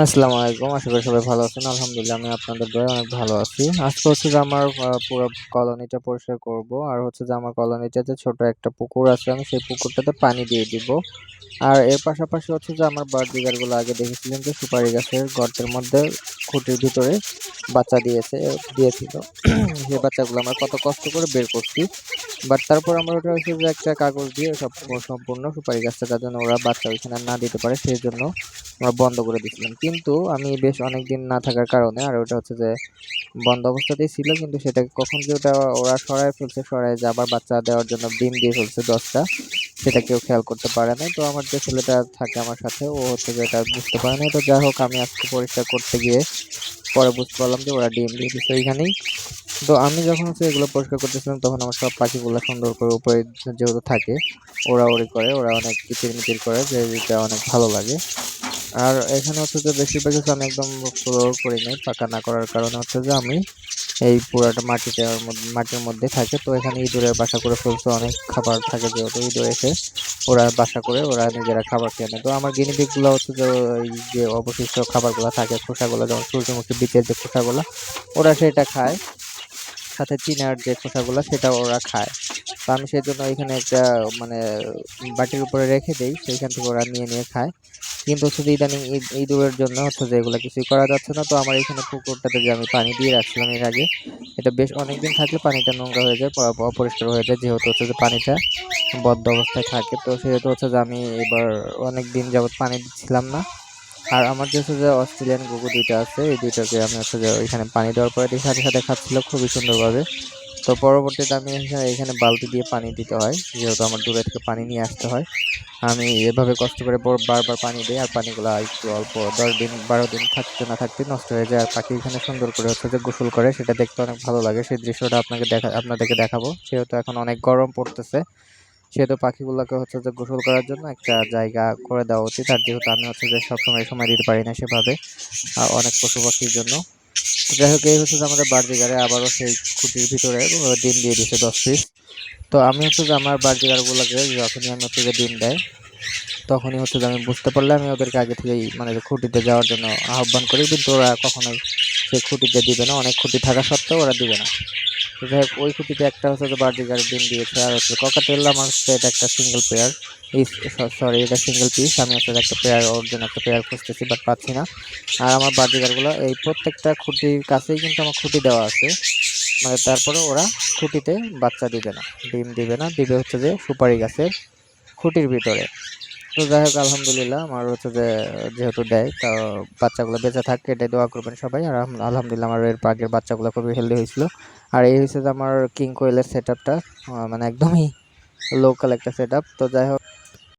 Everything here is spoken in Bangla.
আসসালামু আলাইকুম, আশা করি সবাই ভালো আছেন। আলহামদুলিল্লাহ, আমি আপনাদের দয়ে অনেক ভালো আছি। আজকে হচ্ছে যে আমার পুরো কলোনিটা পরিষ্কার করব। আর হচ্ছে যে আমার কলোনিটাতে ছোট একটা পুকুর আছে, আমি সেই পুকুরটাতে পানি দিয়ে দিব। আর এর পাশাপাশি হচ্ছে যে আমার বার্থডে গাছগুলো আগে দেখেছিলেন যে সুপারি গাছের গর্তের মধ্যে খুঁটির ভিতরে বাচ্চা দিয়েছে, দিয়েছিল। সেই বাচ্চাগুলো আমরা কত কষ্ট করে বের করছি। বাট তারপর আমরা ওটা হচ্ছে যে একটা কাগজ দিয়ে সব সম্পূর্ণ সুপারি গাছটা যাতে ওরা বাচ্চা ওইখানে না দিতে পারে সেই জন্য আমরা বন্ধ করে দিয়েছিলাম। কিন্তু আমি বেশ অনেক দিন না থাকার কারণে আর ওটা হচ্ছে যে বন্ধ অবস্থাতেই ছিল, কিন্তু সেটাকে কখন যে ওটা ওরা সরায় ফেলছে, সরায় যে আবার বাচ্চা দেওয়ার জন্য ডিম দিয়ে ফেলছে দশটা, সেটা কেউ খেয়াল করতে পারে না তো আমার যে ছেলেটা থাকে আমার সাথে, ও হচ্ছে যে এটা বুঝতে পারে নাই। তো যাই হোক, আমি আজকে পরিষ্কার করতে গিয়ে পরে বুঝতে পারলাম যে ওরা ডিম দিয়ে দিচ্ছে ওইখানেই। তো আমি যখন হচ্ছে এগুলো পরিষ্কার করতেছিলাম, তখন আমার সব পাখিগুলো সুন্দর করে উপরে যেহেতু থাকে ওরা ওরি করে, ওরা অনেক কিচির মিচির করে, যে এটা অনেক ভালো লাগে। আর এখানে হচ্ছে যে বেশিরভাগ আমি একদম ফ্লোর করি নাই পাকা না করার কারণে হচ্ছে যে আমি এই পুরাটা মাটিতে মাটির মধ্যে থাকে। তো এখানে ইঁদুরের বাসা করে ফেলছে, অনেক খাবার থাকে যেহেতু ইঁদুর এসে ওরা বাসা করে, ওরা নিজেরা খাবার খেয়ে নেয়। তো আমার গিনিপিকগুলো হচ্ছে যে ওই যে অবশিষ্ট খাবারগুলো থাকে খোসাগুলো, যেমন সূর্যমুখী বীজের যে খোসাগুলো, ওরা সেটা খায়। সাথে চিনার যে খোসাগুলো সেটা ওরা খায়। তো আমি সেই জন্য এখানে একটা মানে বাটির উপরে রেখে দিই, সেইখান থেকে ওরা নিয়ে নিয়ে খায়। কিন্তু শুধু ইদানিং ইঁদুরের জন্য হচ্ছে যে এগুলো কিছুই করা যাচ্ছে না। তো আমার এখানে পুকুরটাতে যে আমি পানি দিয়ে রাখছিলাম এর আগে, এটা বেশ অনেকদিন থাকলে পানিটা নোংরা হয়ে যায় অপরিষ্কার হয়ে যায়, যেহেতু হচ্ছে যে পানিটা বদ্ধ অবস্থায় থাকে। তো সেহেতু হচ্ছে যে আমি এবার অনেক দিন যাবত পানি দিচ্ছিলাম না। আর আমার যে যে অস্ট্রেলিয়ান গুগু দুইটা আছে, এই দুইটাকে আমি হচ্ছে যে ওইখানে পানি দেওয়ার পরে দেখি সাথে সাথে খাচ্ছিল খুবই সুন্দরভাবে। তো পরবর্তীতে আমি এখানে বালতি দিয়ে পানি দিতে হয়, যেহেতু আমার দূরে থেকে পানি নিয়ে আসতে হয়। আমি এভাবে কষ্ট করে বর- বারবার পানি দিই আর পানিগুলো একটু অল্প দশ দিন, বারো দিন থাকতে না থাকতে নষ্ট হয়ে যায়। আর পাখি এখানে সুন্দর করে হচ্ছে যে গোসল করে, সেটা দেখতে অনেক ভালো লাগে। সেই দৃশ্যটা আপনাকে দেখা, আপনাদেরকে দেখাবো। সেহেতু এখন অনেক গরম পড়তেছে সেহেতু পাখিগুলোকে হচ্ছে যে গোসল করার জন্য একটা জায়গা করে দেওয়া উচিত। আর যেহেতু আমি হচ্ছে যে সবসময় সময় দিতে পারি না সেভাবে অনেক পশু পাখির জন্য। যাই হোক, এই হচ্ছে যে আমাদের বার্জিগারে আবারও সেই খুঁটির ভিতরে ডিম দিয়ে দিচ্ছে দশ পিস। তো আমি হচ্ছে যে আমার বার্জিগারগুলোকে যখনই আমি হচ্ছে যে ডিম দেয়, তখনই হচ্ছে যে আমি বুঝতে পারলে আমি ওদেরকে আগে থেকেই মানে খুঁটিতে যাওয়ার জন্য আহ্বান করি। কিন্তু ওরা কখনোই সেই খুঁটিতে দিবে না। অনেক খুঁটি থাকা সত্ত্বেও ওরা দিবে না। তো যাই হোক, ওই খুঁটিতে একটা হচ্ছে যে বার্জিগার ডিম দিয়েছে, আর হচ্ছে ককাটেল আমার এটা একটা সিঙ্গেল পেয়ার এই সরি এটা সিঙ্গেল পিস আমি হচ্ছে একটা পেয়ার ওর জন্য একটা পেয়ার খুঁজতেছি বাট পাচ্ছি না। আর আমার বার্জিগারগুলো এই প্রত্যেকটা খুঁটির কাছেই কিন্তু আমার খুঁটি দেওয়া আছে। মানে তারপরে ওরা খুঁটিতে বাচ্চা দিবে না, ডিম দিবে না, দিবে হচ্ছে যে সুপারি গাছের খুঁটির ভিতরে। তো যাই হোক, আলহামদুলিল্লাহ, আমার হচ্ছে যে যেহেতু দেয়, তা বাচ্চাগুলো বেঁচে থাকে, এটাই দোয়া করবেন সবাই। আর আলহামদুলিল্লাহ, আমার এর আগের বাচ্চাগুলো খুবই হেলদি হয়েছিল। আর এই হচ্ছে আমার কিং কোয়েলের সেট আপটা মানে একদমই লোকাল একটা সেট তো যাই হোক